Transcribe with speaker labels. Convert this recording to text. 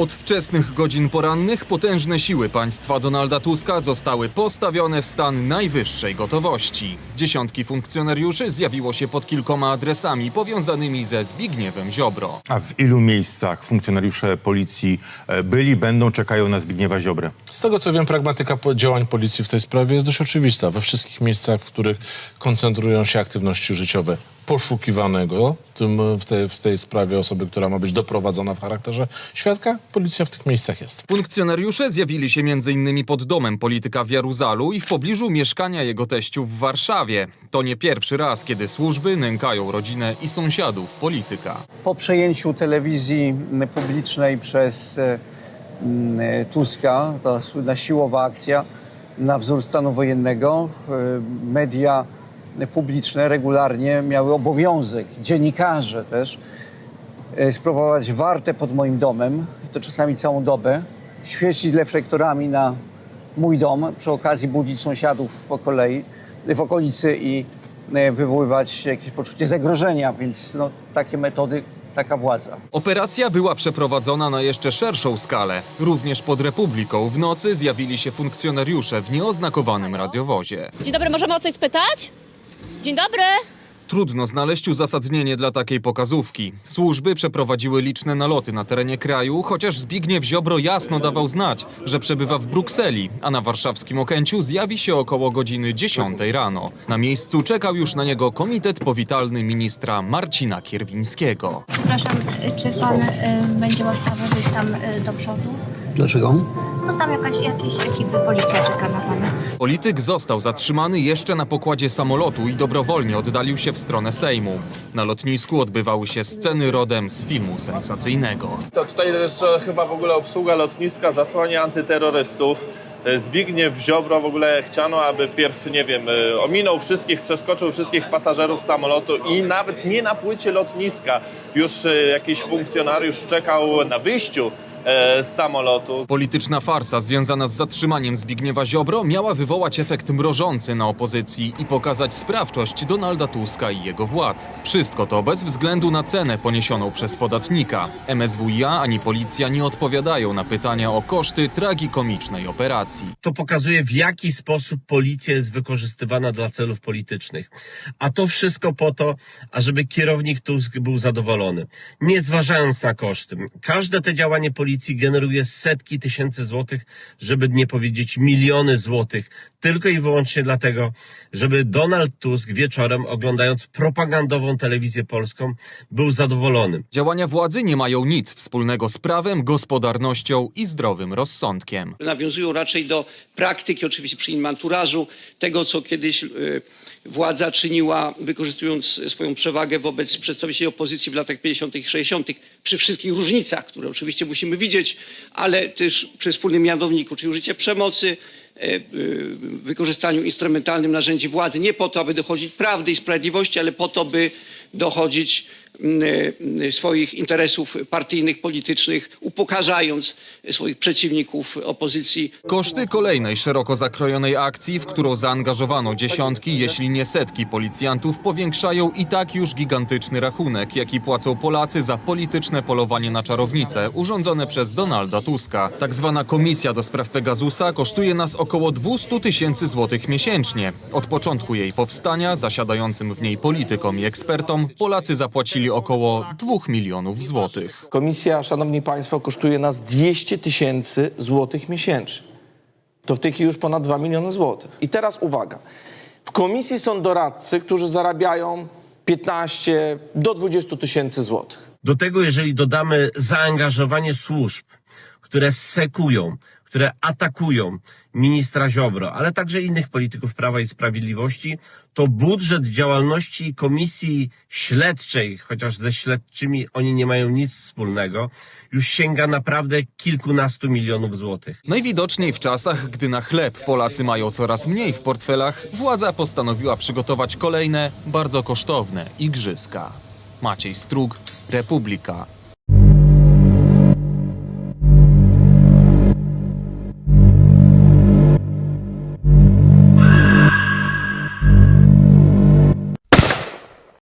Speaker 1: Od wczesnych godzin porannych potężne siły państwa Donalda Tuska zostały postawione w stan najwyższej gotowości. Dziesiątki funkcjonariuszy zjawiło się pod kilkoma adresami powiązanymi ze Zbigniewem Ziobro.
Speaker 2: A w ilu miejscach funkcjonariusze policji e, byli, będą, czekają na Zbigniewa Ziobrę?
Speaker 3: Z tego co wiem, pragmatyka działań policji w tej sprawie jest dość oczywista. We wszystkich miejscach, w których koncentrują się aktywności życiowe poszukiwanego, w, tym, w, tej, w tej sprawie osoby, która ma być doprowadzona w charakterze świadka, policja w tych miejscach jest.
Speaker 1: Funkcjonariusze zjawili się m.in. pod domem polityka w Jaruzalu i w pobliżu mieszkania jego teściu w Warszawie. To nie pierwszy raz, kiedy służby nękają rodzinę i sąsiadów polityka.
Speaker 4: Po przejęciu telewizji publicznej przez e, e, Tuska, ta słynna siłowa akcja na wzór stanu wojennego, e, media publiczne regularnie miały obowiązek, dziennikarze też, e, sprowadzić wartę pod moim domem, i to czasami całą dobę, świecić reflektorami na mój dom, przy okazji budzić sąsiadów w, okolei, w okolicy i e, wywoływać jakieś poczucie zagrożenia, więc no, takie metody, taka władza.
Speaker 1: Operacja była przeprowadzona na jeszcze szerszą skalę. Również pod Republiką w nocy zjawili się funkcjonariusze w nieoznakowanym radiowozie.
Speaker 5: Dzień dobry, możemy o coś spytać? Dzień dobry.
Speaker 1: Trudno znaleźć uzasadnienie dla takiej pokazówki. Służby przeprowadziły liczne naloty na terenie kraju, chociaż Zbigniew Ziobro jasno dawał znać, że przebywa w Brukseli, a na warszawskim Okęciu zjawi się około godziny 10 rano. Na miejscu czekał już na niego komitet powitalny ministra Marcina Kierwińskiego.
Speaker 6: Przepraszam, czy pan y, będzie łaskawy wyjść tam y, do przodu?
Speaker 4: Dlaczego?
Speaker 6: No tam jakaś, jakieś ekipy, policja czeka na pana.
Speaker 1: Polityk został zatrzymany jeszcze na pokładzie samolotu i dobrowolnie oddalił się w stronę Sejmu. Na lotnisku odbywały się sceny rodem z filmu sensacyjnego.
Speaker 7: To tutaj jeszcze chyba w ogóle obsługa lotniska zasłania antyterrorystów. E, Zbigniew Ziobro w ogóle chciano, aby pierw, nie wiem, e, ominął wszystkich, przeskoczył wszystkich pasażerów z samolotu i nawet nie na płycie lotniska już e, jakiś funkcjonariusz czekał na wyjściu e, z samolotu.
Speaker 1: Polityczna farsa związana z zatrzymaniem Zbigniewa Ziobro miała wywołać efekt mrożący na opozycji i pokazać sprawczość Donalda Tuska i jego władz. Wszystko to bez względu na cenę poniesioną przez podatnika. MSWiA ani policja nie odpowiadają na pytania o koszty tragikomicznej operacji.
Speaker 8: to pokazuje, w jaki sposób policja jest wykorzystywana dla celów politycznych. A to wszystko po to, ażeby kierownik Tusk był zadowolony. Nie zważając na koszty. Każde te działanie policji generuje setki tysięcy złotych, żeby nie powiedzieć miliony złotych, tylko i wyłącznie dlatego, żeby Donald Tusk wieczorem, oglądając propagandową telewizję polską, był zadowolony.
Speaker 1: Działania władzy nie mają nic wspólnego z prawem, gospodarnością i zdrowym rozsądkiem.
Speaker 9: nawiązują raczej do praktyki, oczywiście przy innym anturażu, tego co kiedyś y, władza czyniła, wykorzystując swoją przewagę wobec przedstawicieli opozycji w latach 50. i 60., przy wszystkich różnicach, które oczywiście musimy widzieć, ale też przy wspólnym mianowniku, czyli użycie przemocy, e, y, wykorzystaniu instrumentalnym narzędzi władzy, nie po to, aby dochodzić prawdy i sprawiedliwości, ale po to, by dochodzić swoich interesów partyjnych, politycznych, upokarzając swoich przeciwników opozycji.
Speaker 1: Koszty kolejnej szeroko zakrojonej akcji, w którą zaangażowano dziesiątki, jeśli nie setki policjantów, powiększają i tak już gigantyczny rachunek, jaki płacą Polacy za polityczne polowanie na czarownice urządzone przez Donalda Tuska. Tak zwana komisja do spraw Pegasusa kosztuje nas około 200 tysięcy złotych miesięcznie. Od początku jej powstania, zasiadającym w niej politykom i ekspertom, Polacy zapłacili około 2 milionów złotych.
Speaker 10: Komisja, szanowni państwo, kosztuje nas 200 tysięcy złotych miesięcznie. To w tej chwili już ponad 2 miliony złotych. I teraz uwaga. W komisji są doradcy, którzy zarabiają 15 do 20 tysięcy złotych.
Speaker 8: Do tego, jeżeli dodamy zaangażowanie służb, które sekują, które atakują ministra Ziobro, ale także innych polityków Prawa i Sprawiedliwości, to budżet działalności Komisji Śledczej, chociaż ze śledczymi oni nie mają nic wspólnego, już sięga naprawdę kilkunastu milionów złotych.
Speaker 1: Najwidoczniej w czasach, gdy na chleb Polacy mają coraz mniej w portfelach, władza postanowiła przygotować kolejne, bardzo kosztowne igrzyska. Maciej Strug, Republika.